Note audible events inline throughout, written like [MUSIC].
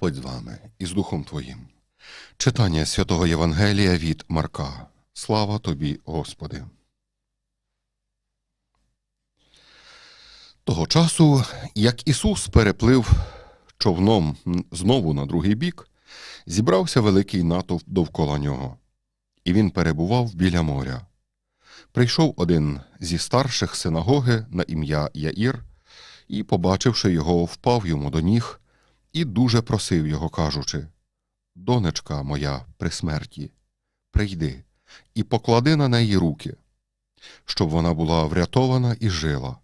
Господь з вами і з Духом Твоїм. Читання святого Євангелія від Марка. Слава тобі, Господи. Того часу, як Ісус переплив човном знову на другий бік, зібрався великий натовп довкола нього, і він перебував біля моря. Прийшов один зі старших синагоги на ім'я Яїр, і, побачивши його, впав йому до ніг і дуже просив його, кажучи: Донечка моя при смерті, прийди і поклади на неї руки, щоб вона була врятована і жила.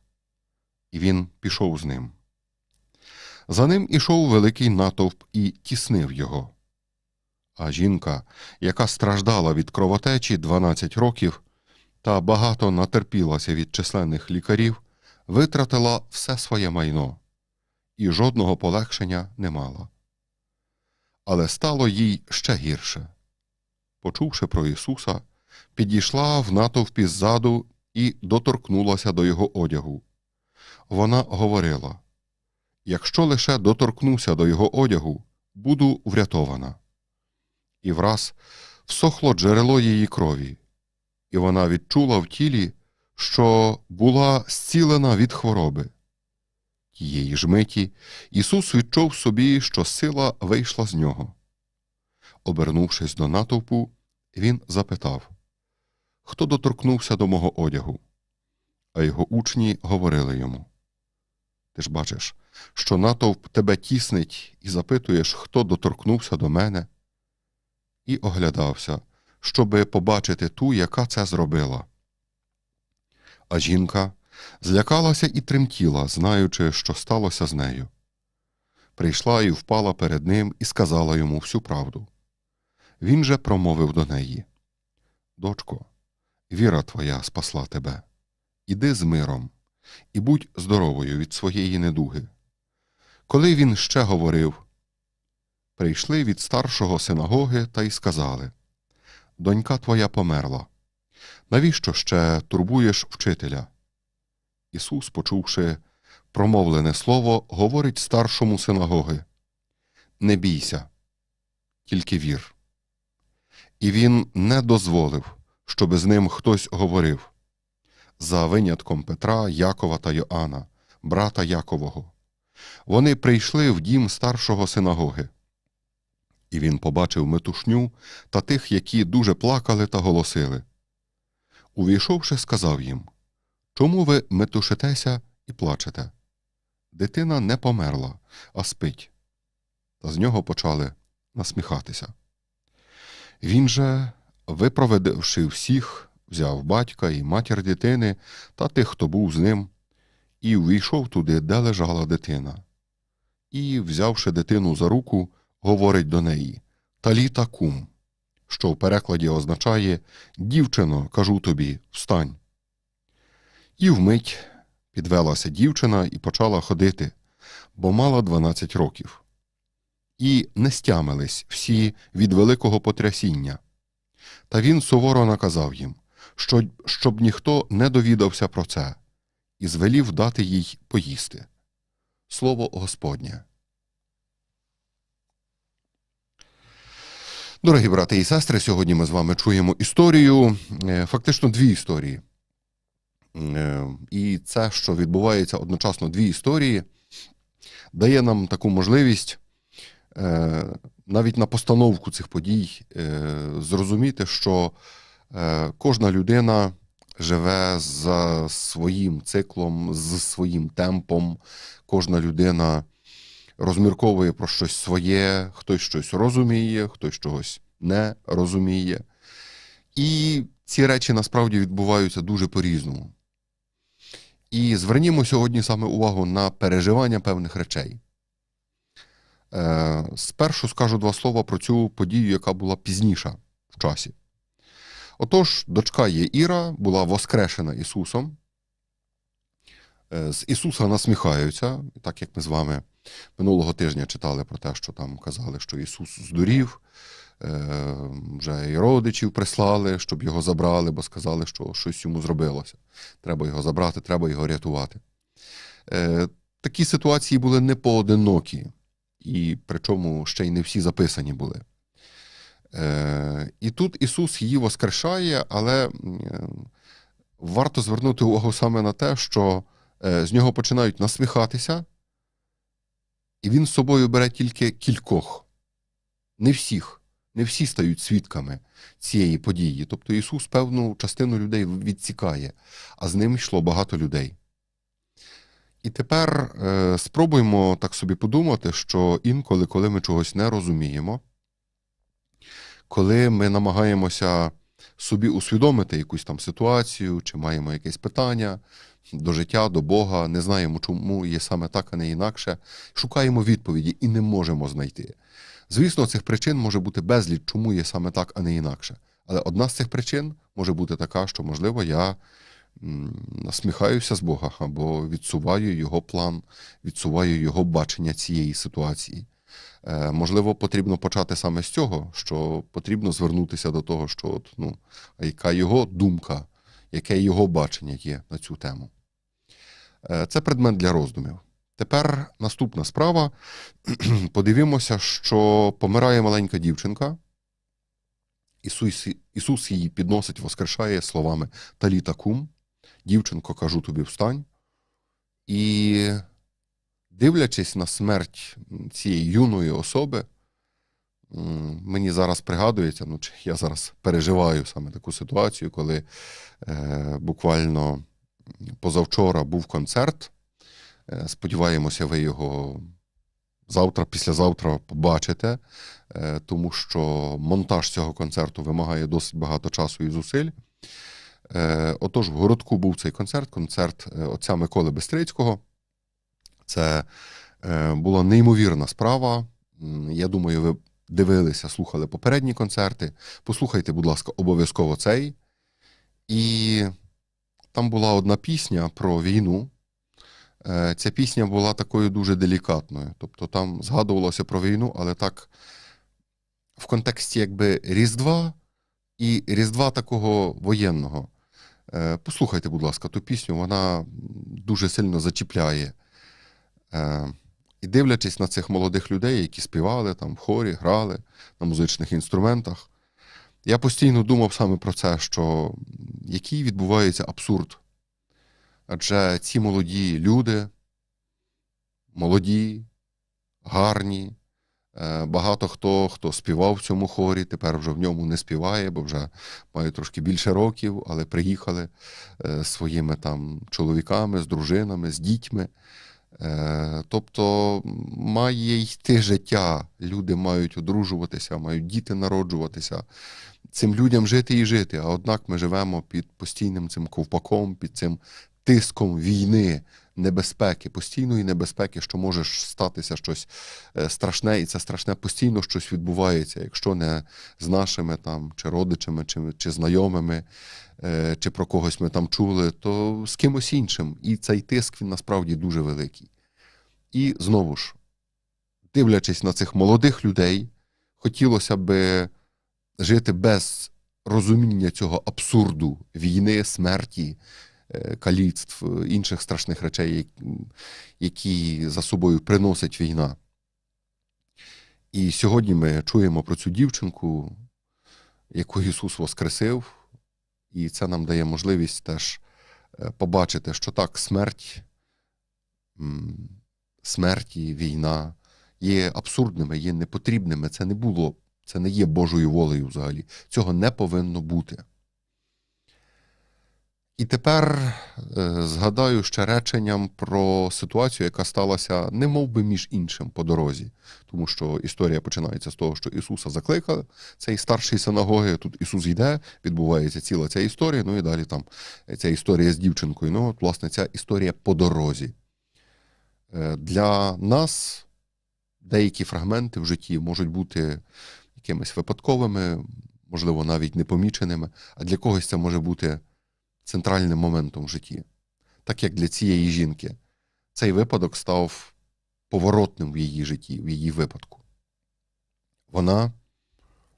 І він пішов з ним. За ним ішов великий натовп і тіснив його. А жінка, яка страждала від кровотечі 12 років та багато натерпілася від численних лікарів, витратила все своє майно і жодного полегшення не мала. Але стало їй ще гірше. Почувши про Ісуса, підійшла в натовпі ззаду і доторкнулася до його одягу. Вона говорила якщо лише доторкнуся до його одягу, буду врятована. І враз всохло джерело її крові, і вона відчула в тілі, що була зцілена від хвороби. Тієї ж миті Ісус відчув собі, що сила вийшла з нього. Обернувшись до натовпу, він запитав Хто доторкнувся до мого одягу? А його учні говорили йому Ти ж бачиш, що натовп тебе тіснить і запитуєш, хто доторкнувся до мене, і оглядався, щоби побачити ту, яка це зробила. А жінка злякалася і тремтіла, знаючи, що сталося з нею. Прийшла і впала перед ним і сказала йому всю правду. Він же промовив до неї Дочко, віра твоя спасла тебе. Іди з миром і будь здоровою від своєї недуги. Коли він ще говорив, прийшли від старшого синагоги та й сказали Донька твоя померла. Навіщо ще турбуєш вчителя? Ісус, почувши промовлене слово, говорить старшому синагоги Не бійся, тільки вір. І він не дозволив, щоб з ним хтось говорив за винятком Петра, Якова та Йоанна, брата Якового. Вони прийшли в дім старшого синагоги. І він побачив метушню та тих, які дуже плакали та голосили. Увійшовши, сказав їм Чому ви метушитеся і плачете? Дитина не померла, а спить. Та з нього почали насміхатися. Він же, випроведивши всіх, взяв батька і матір дитини та тих, хто був з ним, і увійшов туди, де лежала дитина. І, взявши дитину за руку, говорить до неї Таліта кум, що в перекладі означає Дівчино, кажу тобі, встань. І вмить підвелася дівчина і почала ходити, бо мала 12 років. І не стямились всі від великого потрясіння. Та він суворо наказав їм, що, щоб ніхто не довідався про це, і звелів дати їй поїсти. Слово Господнє. Дорогі брати і сестри, сьогодні ми з вами чуємо історію, е, фактично дві історії. Е, І це, що відбувається одночасно дві історії, дає нам таку можливість е, навіть на постановку цих подій зрозуміти, що кожна людина живе за своїм циклом, з своїм темпом, кожна людина розмірковує про щось своє, хтось щось розуміє, хтось чогось не розуміє. І ці речі насправді відбуваються дуже по-різному. І звернімо сьогодні саме увагу на переживання певних речей. Е, Спершу скажу два слова про цю подію, яка була пізніша в часі. Отож, дочка Єіра була воскрешена Ісусом. Е, з Ісуса насміхаються, так як ми з вами минулого тижня читали про те, що там казали, що Ісус здурів, вже і родичів прислали, щоб його забрали, бо сказали, що щось йому зробилося. Треба його забрати, треба його рятувати. Е, такі ситуації були не поодинокі. і причому ще й не всі записані були. Е, і тут Ісус її воскрешає, але е, варто звернути увагу саме на те, що е, з нього починають насміхатися, і він з собою бере тільки кількох, не всіх. Не всі стають свідками цієї події. Тобто Ісус певну частину людей відсікає, а з ним йшло багато людей. І тепер е, спробуємо так собі подумати, що інколи, коли ми чогось не розуміємо, коли ми намагаємося собі усвідомити якусь там ситуацію, чи маємо якесь питання до життя, до Бога, не знаємо, чому є саме так, а не інакше, шукаємо відповіді і не можемо знайти. Звісно, цих причин може бути безліч, чому є саме так, а не інакше. Але одна з цих причин може бути така, що, можливо, я насміхаюся з Бога або відсуваю його план, відсуваю його бачення цієї ситуації. Е, можливо, потрібно почати саме з цього, що потрібно звернутися до того, що от, ну, яка його думка, яке його бачення є на цю тему. Е, це предмет для роздумів. Тепер наступна справа. [CLEARS THROAT] Подивимося, що помирає маленька дівчинка. Ісус, Ісус її підносить, воскрешає словами Таліта кум. Дівчинко, кажу тобі, встань. І дивлячись на смерть цієї юної особи, мені зараз пригадується, ну, чи я зараз переживаю саме таку ситуацію, коли е, буквально позавчора був концерт. Е, Сподіваємося, ви його завтра, післязавтра побачите, е, тому що монтаж цього концерту вимагає досить багато часу і зусиль. Е, Отож, в городку був цей концерт, концерт отця Миколи Бестрицького. Це була неймовірна справа. Я думаю, ви дивилися, слухали попередні концерти. Послухайте, будь ласка, обов'язково цей. І там була одна пісня про війну. Е, Ця пісня була такою дуже делікатною. Тобто там згадувалося про війну, але так в контексті якби Різдва і Різдва такого воєнного. Е, Послухайте, будь ласка, ту пісню, вона дуже сильно зачіпляє. Е, І дивлячись на цих молодих людей, які співали там в хорі, грали на музичних інструментах, я постійно думав саме про це, що який відбувається абсурд. Адже ці молоді люди, молоді, гарні, е, багато хто, хто співав в цьому хорі, тепер вже в ньому не співає, бо вже мають трошки більше років, але приїхали е, своїми там чоловіками, з дружинами, з дітьми. Е, Тобто має йти життя. Люди мають одружуватися, мають діти народжуватися. Цим людям жити і жити. А однак ми живемо під постійним цим ковпаком, під цим тиском війни, небезпеки, постійної небезпеки, що може статися щось е, страшне, і це страшне постійно щось відбувається, якщо не з нашими там чи родичами, чи, чи знайомими, е, чи про когось ми там чули, то з кимось іншим. І цей тиск він насправді дуже великий. І знову ж, дивлячись на цих молодих людей, хотілося би жити без розуміння цього абсурду війни, смерті, каліцтв, інших страшних речей, які за собою приносить війна. І сьогодні ми чуємо про цю дівчинку, яку Ісус воскресив, і це нам дає можливість теж е, побачити, що так, смерть, м, смерті, війна є абсурдними, є непотрібними. Це не було, це не є Божою волею взагалі. Цього не повинно бути. І тепер е, згадаю ще реченням про ситуацію, яка сталася не мов би між іншим по дорозі, тому що історія починається з того, що Ісуса закликали, цей старший синагоги, тут Ісус йде, відбувається ціла ця історія, ну і далі там ця історія з дівчинкою. Ну, от, власне, ця історія по дорозі. Е, Для нас деякі фрагменти в житті можуть бути якимись випадковими, можливо, навіть непоміченими, а для когось це може бути центральним моментом в житті. Так як для цієї жінки цей випадок став поворотним в її житті, в її випадку. Вона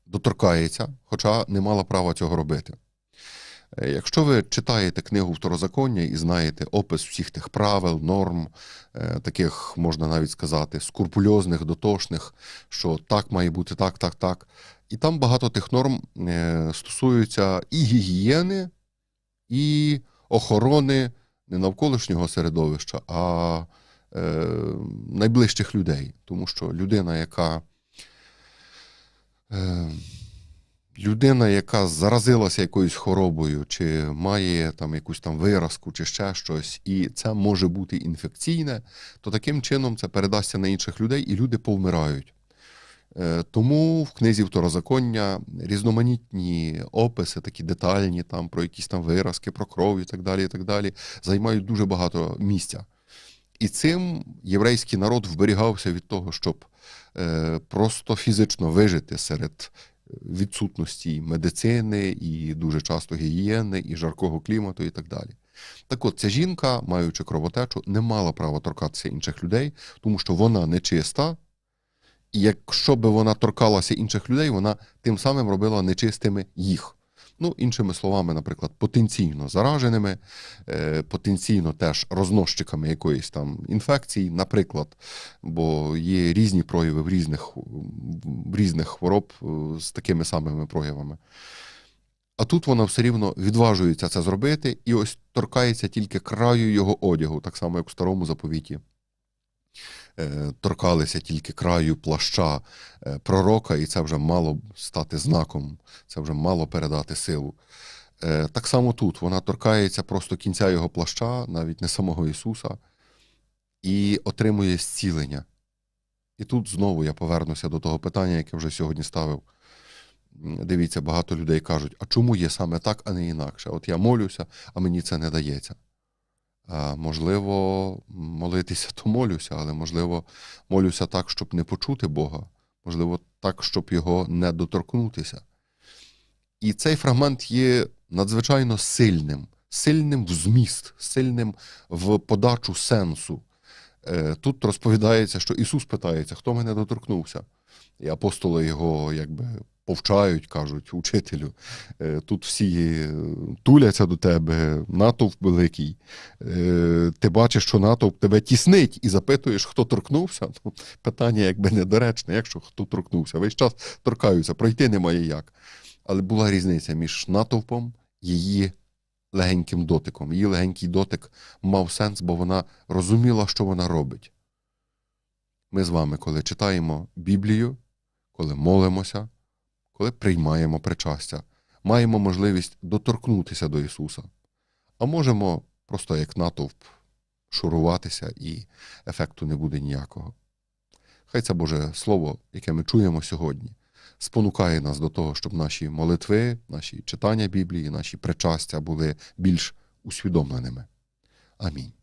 доторкається, хоча не мала права цього робити. Е, Якщо ви читаєте книгу Второзаконня і знаєте опис всіх тих правил, норм, е, таких можна навіть сказати, скрупульозних, дотошних, що так має бути, так, так, так. І там багато тих норм е, стосуються і гігієни, і охорони не навколишнього середовища, а е, найближчих людей. Тому що людина, яка е, людина, яка заразилася якоюсь хворобою, чи має там якусь там виразку, чи ще щось, і це може бути інфекційне, то таким чином це передасться на інших людей, і люди повмирають. Е, Тому в книзі Второзаконня різноманітні описи, такі детальні, там про якісь там виразки, про кров і так далі, і так далі, займають дуже багато місця. І цим єврейський народ вберігався від того, щоб е, просто фізично вижити серед відсутності медицини, і дуже часто гігієни, і жаркого клімату, і так далі. Так от, ця жінка, маючи кровотечу, не мала права торкатися інших людей, тому що вона нечиста, якщо би вона торкалася інших людей, вона тим самим робила нечистими їх. Ну, іншими словами, наприклад, потенційно зараженими, е, потенційно теж розносчиками якоїсь там інфекції, наприклад, бо є різні прояви в різних, в різних хвороб е, з такими самими проявами. А тут вона все рівно відважується це зробити і ось торкається тільки краю його одягу, так само, як у старому заповіті. Е, Торкалися тільки краю плаща е, пророка, і це вже мало стати знаком, це вже мало передати силу. Е, Так само тут вона торкається просто кінця його плаща, навіть не самого Ісуса, і отримує зцілення. І тут знову я повернуся до того питання, яке вже сьогодні ставив. Дивіться, багато людей кажуть, а чому є саме так, а не інакше? От я молюся, а мені це не дається. Можливо, молитися то молюся, але можливо, молюся так, щоб не почути Бога, можливо, так, щоб його не доторкнутися. І цей фрагмент є надзвичайно сильним, сильним в зміст, сильним в подачу сенсу. Е, Тут розповідається, що Ісус питається, хто мене доторкнувся. І апостоли його якби повчають, кажуть, учителю, е, тут всі е, туляться до тебе, натовп великий. Е, Ти бачиш, що натовп тебе тіснить і запитуєш, хто торкнувся. Ну, питання якби недоречне, якщо хто торкнувся. Весь час торкаються, пройти немає як. Але була різниця між натовпом і її легеньким дотиком. Її легенький дотик мав сенс, бо вона розуміла, що вона робить. Ми з вами, коли читаємо Біблію, коли молимося, коли приймаємо причастя, маємо можливість доторкнутися до Ісуса. А можемо просто як натовп шуруватися, і ефекту не буде ніякого. Хай це Боже Слово, яке ми чуємо сьогодні, спонукає нас до того, щоб наші молитви, наші читання Біблії, наші причастя були більш усвідомленими. Амінь.